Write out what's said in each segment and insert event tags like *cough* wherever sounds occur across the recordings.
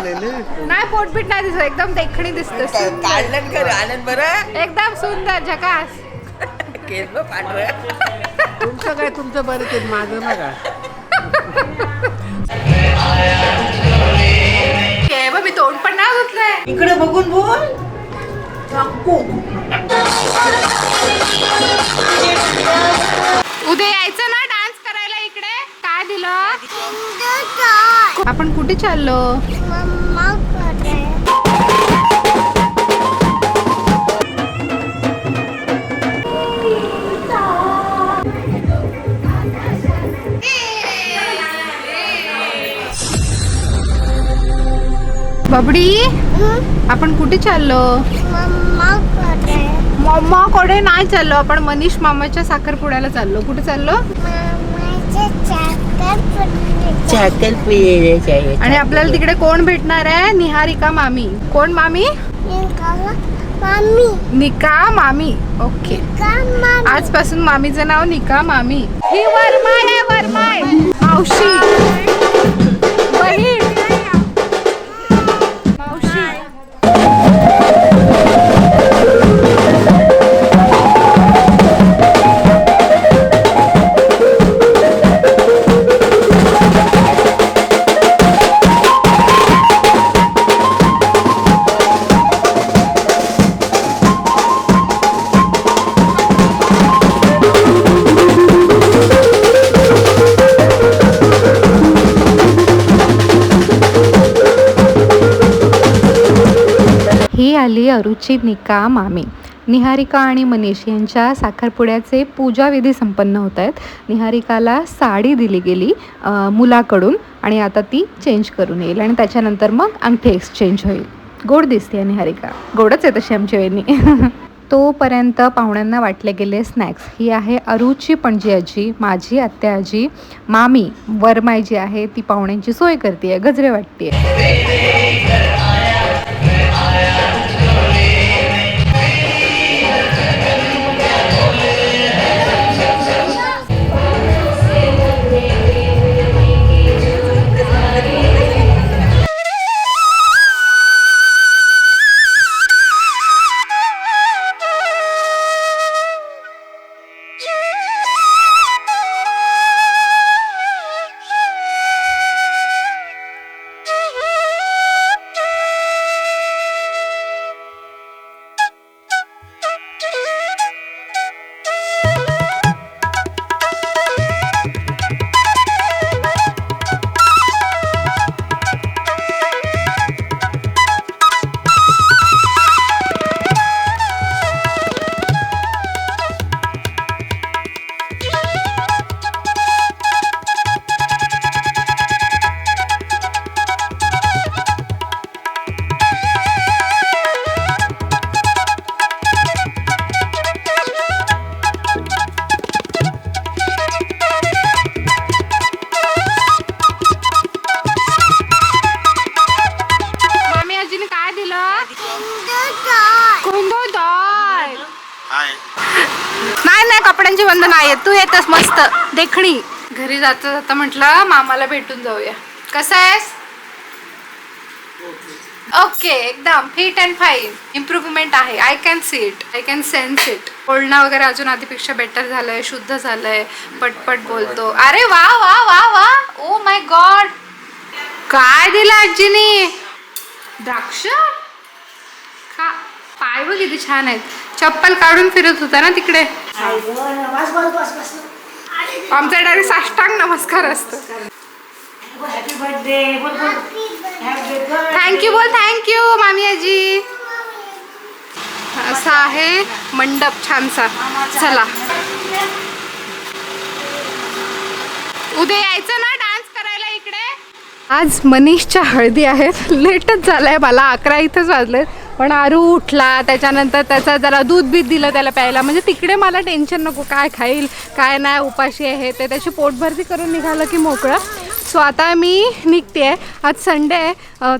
नाही पोटपीट नाही दिसत. एकदम देखणी दिसत. काढलं कर आनंद बरं? एकदम सुंदर झकास. केलं पांढरं. तुमचं काय तुमचं बरं ते माझं बघा. हे बघ, मी तोंड पण नाही धुतलंय. इकडे बघून बोल. उद्या यायचं ना डान्स करायला इकडे? काय दिलं? आपण कुठे चाललो? बबडी? आपण कुठे चाललो? मम्माकडे नाही चाललो आपण मनीष मामाच्या साखरपुड्याला चाललो. कुठे चाललो? आणि आपल्याला तिकडे कोण भेटणार आहे? निहारिका मामी. कोण मामी? निका मामी. ओके. आजपासून मामीचं नाव निका मामी. ही वरमाय आहे वरमाय मावशी. निका मामी. निहारिका आणि मनीष यांच्या साखरपुड्याचे पूजाविधी संपन्न होत आहेत. निहारिकाला साडी दिली गेली मुलाकडून आणि आता ती चेंज करून येईल आणि त्याच्यानंतर मग अंगठी एक्सचेंज होईल. गोड दिसते निहारिका. गोडच आहे तशी आमची वेणी *laughs* तोपर्यंत पाहुण्यांना वाटले गेले स्नॅक्स ही आहे अरुची पणजी आजी माझी आत्या आजी मामी वरमाई जी आहे ती पाहुण्यांची सोय करते गजरे वाटते आनंद नाही तू येतस मस्त. देखणी. घरी जाता जाता म्हटलं मामाला भेटून जाऊया. कसा आहेस? ओके एकदम. फिट अँड फाईन इम्प्रूव्हमेंट आहे. I can see it I can sense it बोलणं वगैरे अजून आधीपेक्षा बेटर झालंय शुद्ध झालंय. पटपट बोलतो. अरे वा वा वा वा. ओ माय गॉड काय दिलं आजीनी? द्राक्ष? खा पाय बघ किती छान आहेत. चप्पल काढून फिरत होता ना तिकडे. आमचा डायरेक्ट साष्टांग नमस्कार असतो. थँक्यू बोल थँक्यू मामी आजी. असा आहे मंडप छानसा. चला. उद्या यायचं ना डान्स करायला इकडे? आज मनीषच्या हळदी आहेत. लेटच झालंय मला अकरा इथंच वाजले पण आरू उठला त्याच्यानंतर त्याचा जरा दूध बीत दिलं त्याला प्यायला. म्हणजे तिकडे मला टेन्शन नको काय खाईल काय नाही उपाशी आहे ते. त्याची पोटभरती करून निघालं की मोकळं. सो आता मी निघते आहे आज संडे आहे.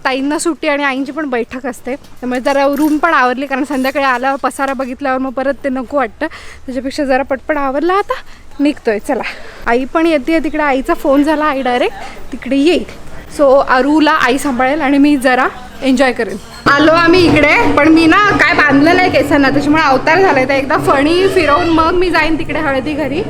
ताईंना सुट्टी आणि आईंची पण बैठक असते. त्यामुळे जरा रूम पण आवरली कारण संध्याकाळी आल्यावर पसारा बघितल्यावर मग परत ते नको वाटतं. त्याच्यापेक्षा जरा पटपट आवरला आता निघतोय. चला. आई पण येते तिकडे. आईचा फोन झाला आई डायरेक्ट तिकडे येईल. सो अरूला आई सांभाळेल आणि मी जरा एन्जॉय करेन. आलो आम्ही इकडे पण मी ना काय बांधलं नाही केसांना त्याच्यामुळे अवतार झालाय. तर एकदा फणी फिरवून मग मी जाईन तिकडे हळदी घरी.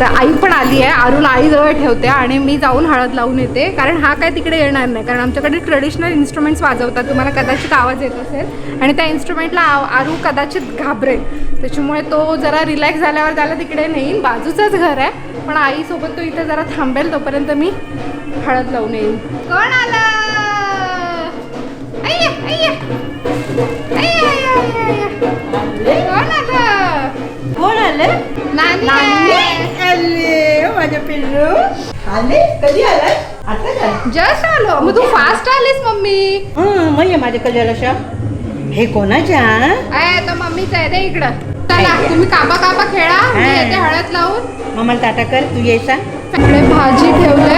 तर आई पण आली आहे आरूला आईजवळ ठेवते आणि मी जाऊन हळद लावून येते. कारण हा काय तिकडे येणार नाही कारण आमच्याकडे ट्रेडिशनल इन्स्ट्रुमेंट्स वाजवतात. तुम्हाला कदाचित आवाज येत असेल. आणि त्या इन्स्ट्रुमेंटला आरू कदाचित घाबरेल. त्याच्यामुळे तो जरा रिलॅक्स झाल्यावर त्याला तिकडे नेईन. बाजूचंच घर आहे पण आईसोबत तो इथे जरा थांबेल तोपर्यंत मी हळद लावून येईन. कोण आला? कोण आलं कोण आले नानी आहे. आले. माझ्या पिल्लू. आले? कधी आलाय आता काय जस्ट आलो. मग तू फास्ट आलीस मम्मी. हं, मग ये माझ्या कल्याणाशा हे कोणाच्या आहे तर मम्मीच आहे इकडं. चला तुम्ही कापा कापा खेळा. मी हा. येते हळद लावून. मम्हाला टाटा कर तू ये सांग इकडे भाजी ठेवलंय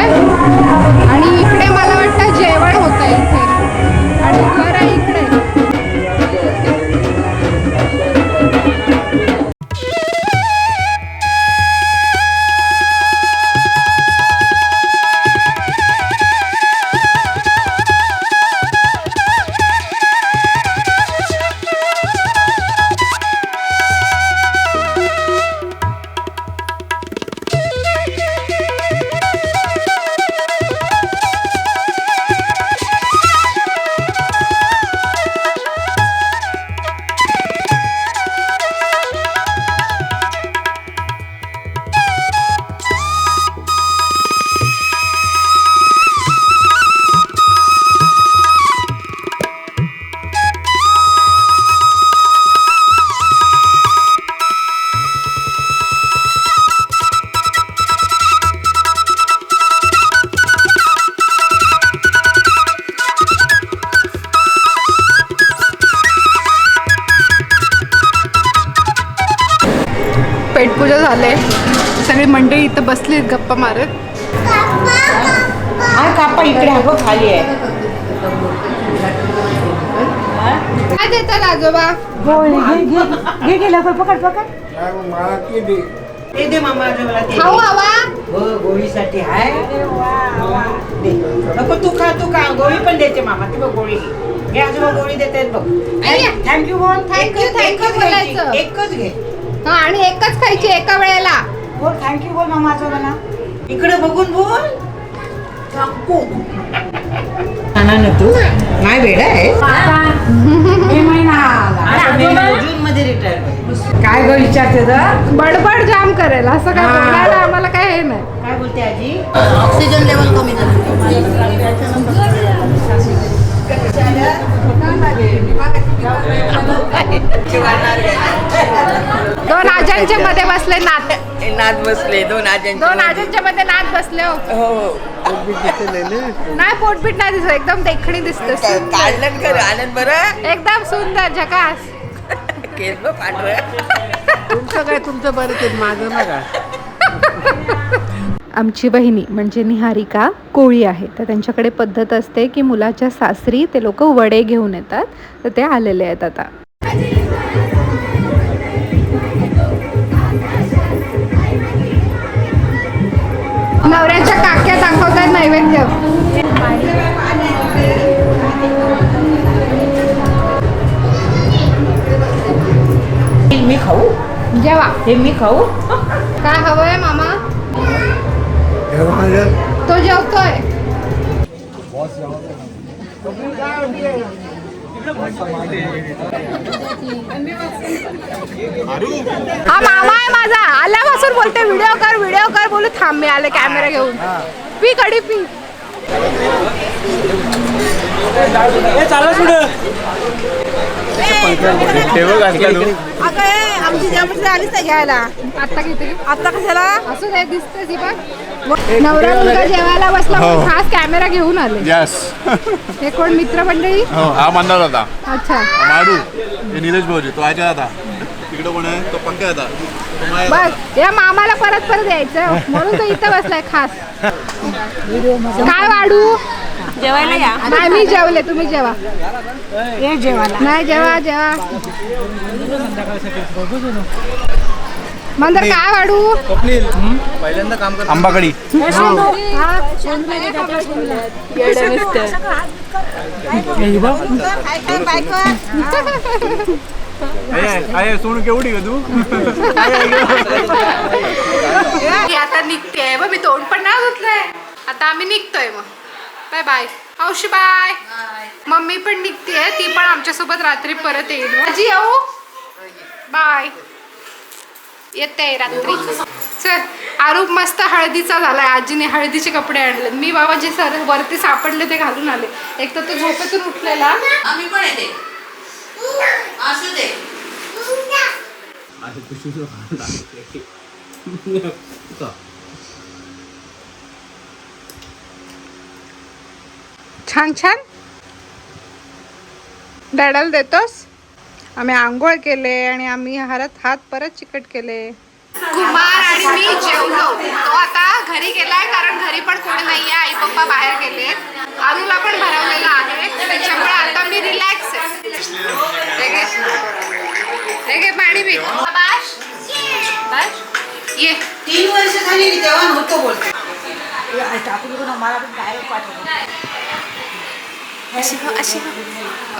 पेटपूजा झाले सगळी मंडळी इथं बसली गप्पा मारत हा कापा इकडे हा बघ खाली आहे काय देतात आजोबा गोळी घे घे घे घे लवकर पकड पकड ते दे मामा आजोबाला ते खाऊ दे. हवा हो गोळीसाठी हाय दे. नको तू खा तू खा गोळी पण देते मामा ती बघ गोळी घे. हे आजोबा गोळी देत आहेत बघ. थँक्यू बोल घ्यायची. बोलायचं. एकच घे हा आणि एकच खायची एका वेळेला. बोल थँक्यू बोल मामा आजोबाला इकडे बघून बोल. ना तू नाही बेडा आहे. जून मध्ये रिटायर काय ग विचारते तर बडबड जाम करेल असं काय हा. बोलायला आम्हाला काय हे नाही. काय बोलते आजी? ऑक्सिजन लेवल कमी दोन आजांच्या मध्ये बसले नात. नाच बसले दोन आजी दोन आजांच्या मध्ये नात बसले हो. हो नाही पोटपीट नाही दिसत एकदम देखणी दिसत काढलं कर आनंद बरं? एकदम सुंदर झकास. पांढरं. तुमचं काय तुमचं बरं ते माझं बघा *laughs* आमची बहिणी म्हणजे निहारिका कोळी आहे. तर त्यांच्याकडे पद्धत असते की मुलाच्या सासरी ते लोक वडे घेऊन येतात. तर ते आलेले आहेत आता. नवऱ्याच्या काक्या दाखवतात नैवेद्य. मी खाऊ? जेवा. हे मी खाऊ? काय हवंय मामा? तो जेवतोय. हा मामा आहे माझा. आल्यापासून बोलते व्हिडिओ कर व्हिडिओ कर. बोलू थांब मी आले कॅमेरा घेऊन. पी कडी पी. आमची जमिनी आलीच नाही घ्यायला. आता घेते आता कशाला? असं दिसते ती बघ नवरा मुलगा जेवायला बसला म्हणून खास कॅमेरा घेऊन आले? यस हे कोण मित्रमंडळी हो हा होता. अच्छा. माडू. हे निलेश भाऊजी तो आता तिकडे कोण आहे? तो पंकज आता तो माया आता. बस या मामाला परत परत यायचं. म्हणून तो इथं बसलाय खास. *laughs* काय वाढू जेवायला या. नाही मी जेवले तुम्ही जेवा. ये जेवायला. नाही जेवा जेवा. मंदर काय वाढू? पहिल्यांदा काम कर आंबाकडी. केवढी ग तू आता निघते मग मी तोंड पण नाही धुतलंय. आता आम्ही निघतोय मग. Bye bye. हौशी बाय. मम्मी पण निघते ती पण आमच्यासोबत रात्री परत येईल. आजी येऊ? बाय. येते रात्री. चल आरूप मस्त हळदीचा झालाय. आजीने हळदीचे कपडे आणले मी बाबा जे सर वरती सापडले ते घालून आले. एक तर तो झोपेतून उठलेला. आम्ही पण येते. असू दे. *laughs* छान छान. डॅडाला देतोस. आम्ही आंघोळ केले आणि आम्ही हात हात परत चिकट केले. कुमार आणि मी जेवलो. तो आता घरी गेलाय कारण घरी पण कोणी नाहीये. आई पप्पा बाहेर गेले. अरुला पण भरवलेला आहे. त्याच्यामुळे आता मी रिलॅक्स आहे. पाणी पी. बाश. बाश. ये. तीन वर्ष झाली तेव्हा नव्हतं बोलतो. टाकून मला पण डायरेक्ट पाठवतो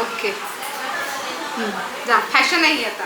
ओके हम्म, जा फॅशन आहे आता